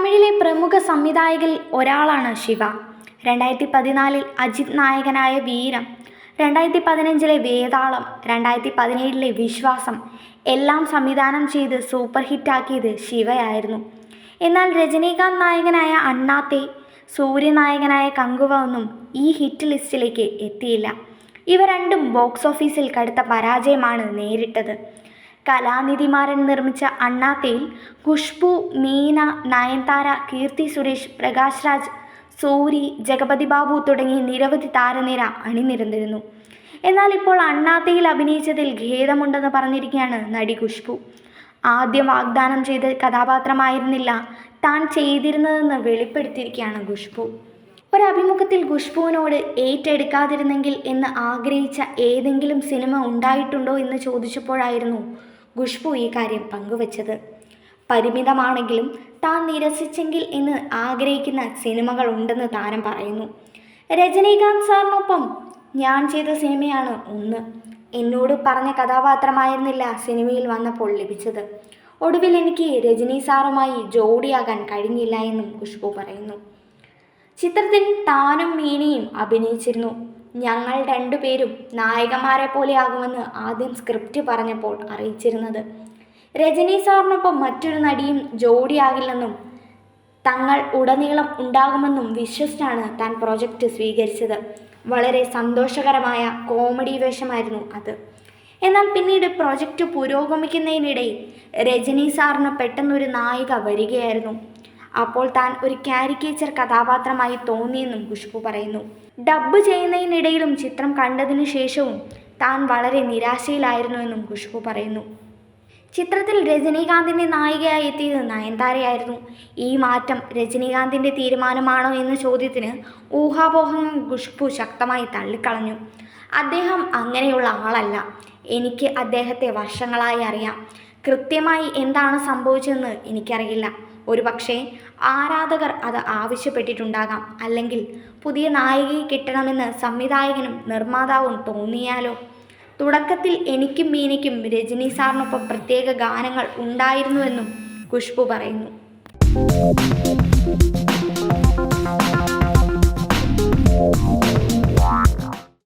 തമിഴിലെ പ്രമുഖ സംവിധായകരിൽ ഒരാളാണ് ശിവ. രണ്ടായിരത്തി പതിനാലിൽ അജിത് നായകനായ വീരം രണ്ടായിരത്തി പതിനഞ്ചിലെ വേതാളം രണ്ടായിരത്തി പതിനേഴിലെ വിശ്വാസം എല്ലാം സംവിധാനം ചെയ്ത് സൂപ്പർ ഹിറ്റാക്കിയത് ശിവയായിരുന്നു. എന്നാൽ രജനീകാന്ത് നായകനായ അണ്ണാത്തെ സൂര്യനായകനായ കങ്കുവ ഒന്നും ഈ ഹിറ്റ് ലിസ്റ്റിലേക്ക് എത്തിയില്ല. ഇവ രണ്ടും ബോക്സ് ഓഫീസിൽ കടുത്ത പരാജയമാണ് നേരിട്ടത്. കലാനിധിമാരൻ നിർമ്മിച്ച അണ്ണാത്തയിൽ ഖുഷ്ബു മീന നയൻതാര കീർത്തി സുരേഷ് പ്രകാശ് രാജ് സൂരി ജഗപതി ബാബു തുടങ്ങി നിരവധി താരനിര അണിനിരന്നിരുന്നു. എന്നാൽ ഇപ്പോൾ അണ്ണാത്തയിൽ അഭിനയിച്ചതിൽ ഖേദമുണ്ടെന്ന് പറഞ്ഞിരിക്കുകയാണ് നടി ഖുഷ്ബു. ആദ്യം വാഗ്ദാനം ചെയ്ത കഥാപാത്രമായിരുന്നില്ല താൻ ചെയ്തിരുന്നതെന്ന് വെളിപ്പെടുത്തിയിരിക്കുകയാണ് ഖുഷ്ബു. ഒരഭിമുഖത്തിൽ ഖുഷ്ബുവിനോട് ഏറ്റെടുക്കാതിരുന്നെങ്കിൽ എന്ന് ആഗ്രഹിച്ച ഏതെങ്കിലും സിനിമ ഉണ്ടായിട്ടുണ്ടോ എന്ന് ചോദിച്ചപ്പോഴായിരുന്നു ഖുഷ്ബു ഈ കാര്യം പങ്കുവച്ചത്. പരിമിതമാണെങ്കിലും താൻ നിരസിച്ചെങ്കിൽ എന്ന് ആഗ്രഹിക്കുന്ന സിനിമകൾ ഉണ്ടെന്ന് താരം പറയുന്നു. രജനീകാന്ത് സാറിനൊപ്പം ഞാൻ ചെയ്ത സിനിമയാണ് ഒന്ന്. എന്നോട് പറഞ്ഞ കഥാപാത്രമായിരുന്നില്ല സിനിമയിൽ വന്നപ്പോൾ ലഭിച്ചത്. ഒടുവിൽ എനിക്ക് രജനി സാറുമായി ജോഡിയാകാൻ കഴിഞ്ഞില്ല എന്നും ഖുഷ്ബു പറയുന്നു. ചിത്രത്തിൽ താനും മീനയും അഭിനയിച്ചിരുന്നു. ഞങ്ങൾ രണ്ടുപേരും നായകന്മാരെ പോലെയാകുമെന്ന് ആദ്യം സ്ക്രിപ്റ്റ് പറഞ്ഞപ്പോൾ അറിയിച്ചിരുന്നത്. രജനി സാറിനൊപ്പം മറ്റൊരു നടിയും ജോഡിയാകില്ലെന്നും തങ്ങൾ ഉടനീളം ഉണ്ടാകുമെന്നും വിശ്വസിച്ചാണ് താൻ പ്രൊജക്റ്റ് സ്വീകരിച്ചത്. വളരെ സന്തോഷകരമായ കോമഡി വേഷമായിരുന്നു അത്. എന്നാൽ പിന്നീട് പ്രൊജക്റ്റ് പുരോഗമിക്കുന്നതിനിടയിൽ രജനി സാറിന് പെട്ടെന്നൊരു നായിക വരികയായിരുന്നു. അപ്പോൾ താൻ ഒരു കാരിക്കേച്ചർ കഥാപാത്രമായി തോന്നിയെന്നും ഖുഷ്ബു പറയുന്നു. ഡബ്ബ് ചെയ്യുന്നതിനിടയിലും ചിത്രം കണ്ടതിനു ശേഷവും താൻ വളരെ നിരാശയിലായിരുന്നുവെന്നും ഖുഷ്ബു പറയുന്നു. ചിത്രത്തിൽ രജനീകാന്തിന്റെ നായികയായി എത്തിയത് നയൻതാരയായിരുന്നു. ഈ മാറ്റം രജനീകാന്തിന്റെ തീരുമാനമാണോ എന്ന ചോദ്യത്തിന് ഊഹാപോഹങ്ങൾ ഖുഷ്ബു ശക്തമായി തള്ളിക്കളഞ്ഞു. അദ്ദേഹം അങ്ങനെയുള്ള ആളല്ല. എനിക്ക് അദ്ദേഹത്തെ വർഷങ്ങളായി അറിയാം. കൃത്യമായി എന്താണ് സംഭവിച്ചതെന്ന് എനിക്കറിയില്ല. ഒരു പക്ഷേ ആരാധകർ അത് ആവശ്യപ്പെട്ടിട്ടുണ്ടാകാം. അല്ലെങ്കിൽ പുതിയ നായികയെ കിട്ടണമെന്ന് സംവിധായകനും നിർമ്മാതാവും തോന്നിയാലോ? തുടക്കത്തിൽ എനിക്കും മീനയ്ക്കും രജനി സാറിനൊപ്പം പ്രത്യേക ഗാനങ്ങൾ ഉണ്ടായിരുന്നുവെന്നും ഖുഷ്ബു പറയുന്നു.